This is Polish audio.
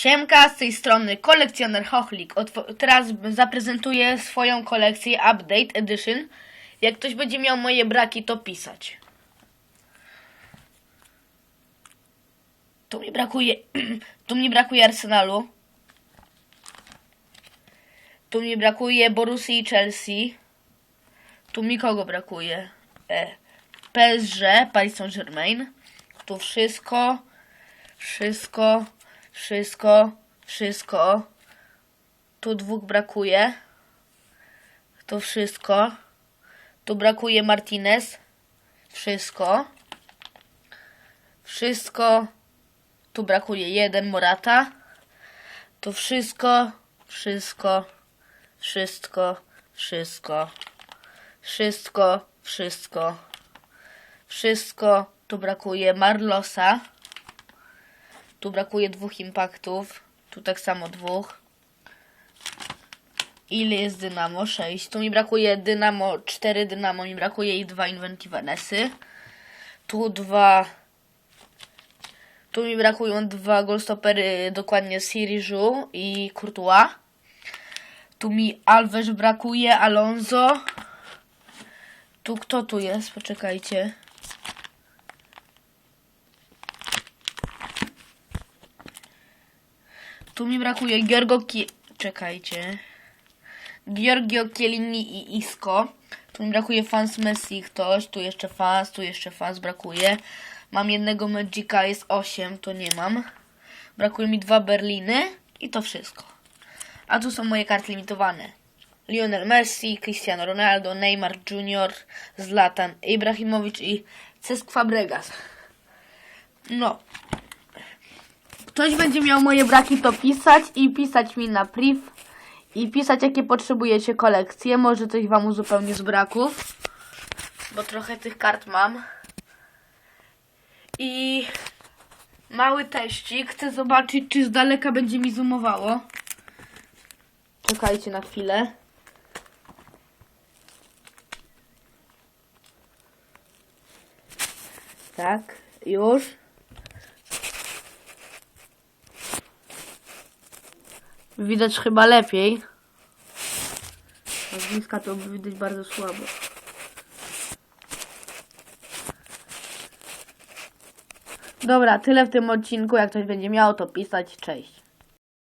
Siemka, z tej strony kolekcjoner Chochlik. Otwo- teraz zaprezentuję swoją kolekcję Update Edition. Jak ktoś będzie miał moje braki, to pisać. Tu mi brakuje, tu mi brakuje Arsenalu. Tu mi brakuje Borussii i Chelsea. Tu mi kogo brakuje? E, PSG, Paris Saint-Germain. Tu wszystko, wszystko, wszystko, wszystko. Tu dwóch brakuje. To wszystko. Tu brakuje Martinez. Wszystko. Wszystko. Tu brakuje jeden Morata. To wszystko, wszystko, wszystko, wszystko, wszystko, wszystko, wszystko. Tu brakuje Marlosa. Tu brakuje dwóch impaktów. Tu tak samo dwóch. Ile jest Dynamo? 6. Tu mi brakuje Dynamo, 4 Dynamo, mi brakuje i dwa Inventivenesy. Tu dwa. Tu mi brakują dwa golstopery, dokładnie Siriżu i Courtois. Tu mi Alves brakuje, Alonso. Tu kto tu jest? Poczekajcie. Tu mi brakuje Giorgo Ki... Czekajcie. Giorgio Chiellini i Isco. Tu mi brakuje fans Messi ktoś. Tu jeszcze fans, tu jeszcze fans brakuje. Mam jednego Magica, jest 8, to nie mam. Brakuje mi dwa Berliny i to wszystko. A tu są moje karty limitowane. Lionel Messi, Cristiano Ronaldo, Neymar Jr., Zlatan Ibrahimowicz i Cesc Fabregas. No, ktoś będzie miał moje braki, to pisać i pisać mi na priv i pisać jakie potrzebujecie kolekcje. Może coś wam uzupełnię z braków, bo trochę tych kart mam. I mały teścik. Chcę zobaczyć, czy z daleka będzie mi zoomowało. Czekajcie na chwilę. Tak, już. Widać chyba lepiej. Z bliska to widać bardzo słabo. Dobra, tyle w tym odcinku. Jak ktoś będzie miał, to pisać. Cześć.